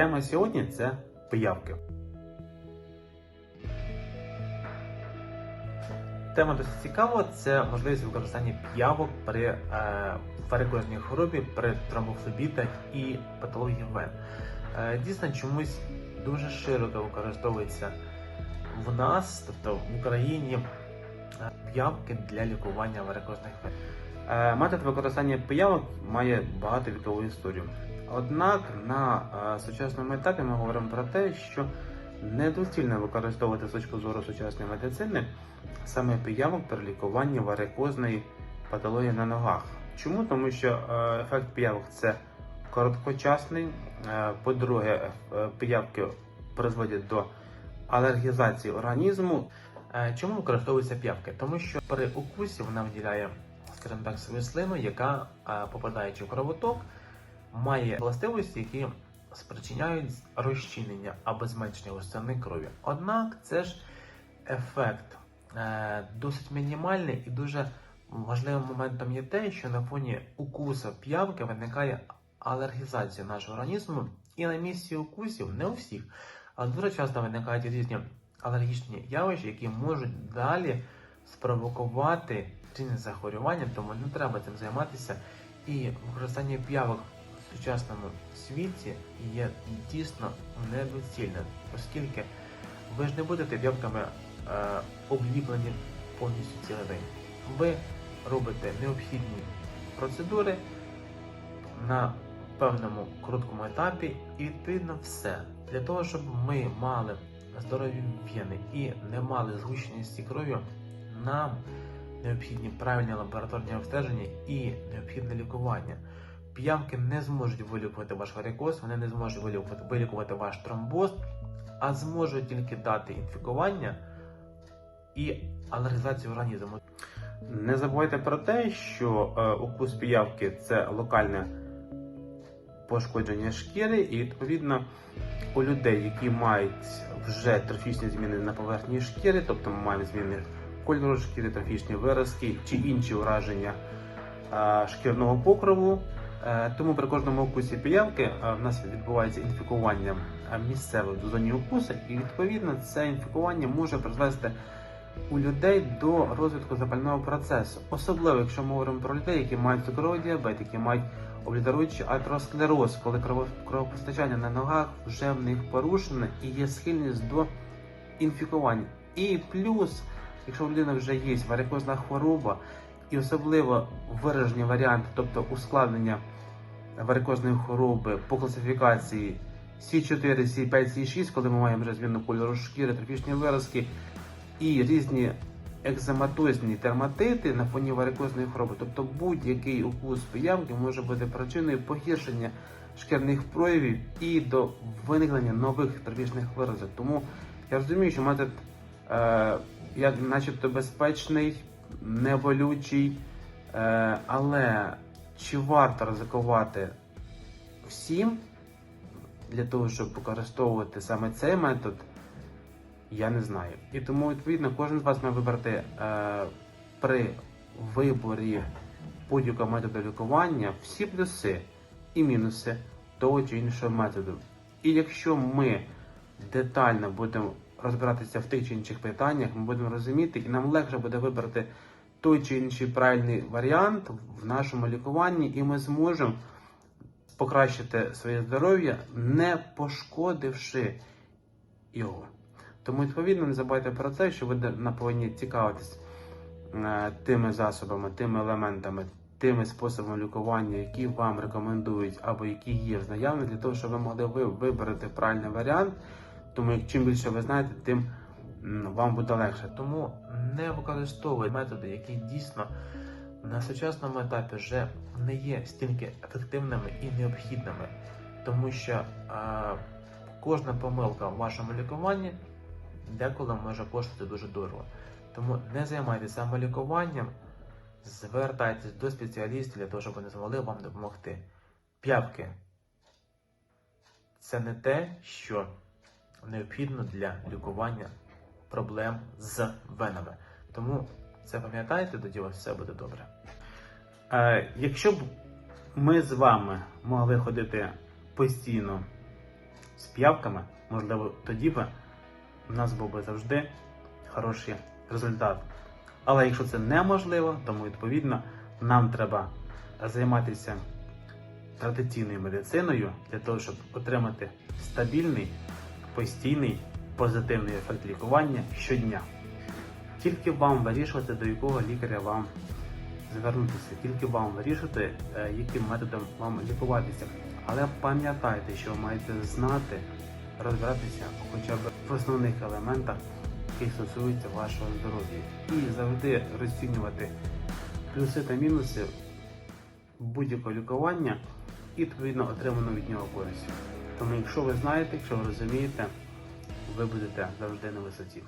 Тема сьогодні це пиявки. Тема досить цікава це можливість використання п'явок при е, варикозній хворобі, при тромбофлебітах і патології вен. Е, дійсно, чомусь дуже широко використовується в нас, тобто в Україні, е, п'явки для лікування варикозних вен. Метод використання пиявок має багатовікову історію. Однак на е, сучасному етапі ми говоримо про те, що недоцільно використовувати з точки зору сучасної медицини саме пиявок при лікуванні варикозної патології на ногах. Чому? Тому що е, ефект пиявок це короткочасний. Е, По-друге, пиявки призводять до алергізації організму. Чому використовуються п'явки? Тому що при укусі вона виділяє, скажімо так, свою слину, яка, попадаючи в кровоток, має властивості, які спричиняють розчинення або зменшення густини крові. Однак це ж ефект е, досить мінімальний і дуже важливим моментом є те, що на фоні укусу п'явки виникає алергізація нашого організму, і на місці укусів, не у всіх, але дуже часто виникають різні алергічні явища, які можуть далі спровокувати різні захворювання, тому не треба цим займатися. І використання п'явок сучасному світі є дійсно недоцільним, оскільки ви ж не будете п'явками е, обліплені повністю цілий день. Ви робите необхідні процедури на певному короткому етапі, і відповідно все для того, щоб ми мали здорові вени і не мали згущеності крові, нам необхідні правильні лабораторні обстеження і необхідне лікування. П'явки не зможуть вилікувати ваш варикоз, вони не зможуть вилікувати, вилікувати ваш тромбоз, а зможуть тільки дати інфікування і алергізацію організму. Не забувайте про те, що е, укус піявки це локальне пошкодження шкіри, і відповідно у людей, які мають вже трофічні зміни на поверхні шкіри, тобто ми маємо зміни кольору шкіри, трофічні виразки чи інші ураження е, шкірного покрову. Е, Тому при кожному укусі піявки е, в нас відбувається інфікування е, місцевих в зоні укусу, і відповідно це інфікування може призвести у людей до розвитку запального процесу, особливо якщо ми говоримо про людей, які мають цукровий діабет, які мають облітеруючий атеросклероз, коли крово- кровопостачання на ногах вже в них порушене і є схильність до інфікування. І плюс, якщо у людини вже є варикозна хвороба, і особливо виражені варіанти, тобто ускладнення варикозної хвороби по класифікації С4, С5, С6, коли ми маємо вже зміну кольору шкіри, трофічні виразки і різні екзематозні дерматити на фоні варикозної хвороби. Тобто будь-який укус пиявки може бути причиною погіршення шкірних проявів і до виникнення нових трофічних виразок. Тому я розумію, що метод е, як начебто безпечний, неволючий, е, але чи варто ризикувати всім для того, щоб використовувати саме цей метод? Я не знаю. І тому, відповідно, кожен з вас має вибрати е, при виборі будь-якого методу лікування всі плюси і мінуси того чи іншого методу. І якщо ми детально будемо розбиратися в тих чи інших питаннях, ми будемо розуміти, і нам легше буде вибрати той чи інший правильний варіант в нашому лікуванні, і ми зможемо покращити своє здоров'я, не пошкодивши його. Тому, відповідно, не забувайте про це, що ви повинні цікавитись е, тими засобами, тими елементами, тими способами лікування, які вам рекомендують або які є в для того, щоб ви могли вибрати правильний варіант. Тому чим більше ви знаєте, тим вам буде легше. Тому не використовуйте методи, які дійсно на сучасному етапі вже не є стільки ефективними і необхідними, тому що е, кожна помилка в вашому лікуванні деколи може коштувати дуже дорого. Тому не займайтеся самолікуванням, звертайтесь до спеціалістів для того, щоб вони змогли вам допомогти. П'явки це не те, що необхідно для лікування проблем з венами. Тому це пам'ятайте, тоді у вас все буде добре. Е, якщо б ми з вами могли ходити постійно з п'явками, можливо, тоді би у нас був би завжди хороший результат. Але якщо це неможливо, тому відповідно нам треба займатися традиційною медициною для того, щоб отримати стабільний, постійний, позитивний ефект лікування щодня. Тільки вам вирішувати, до якого лікаря вам звернутися, тільки вам вирішувати, е, яким методом вам лікуватися. Але пам'ятайте, що ви маєте знати, розбиратися хоча б в основних елементах, які стосуються вашого здоров'я. І завжди розцінювати плюси та мінуси будь-якого лікування і відповідно отриману від нього користь. Тому, якщо ви знаєте, якщо ви розумієте, ви будете завжди на висоті.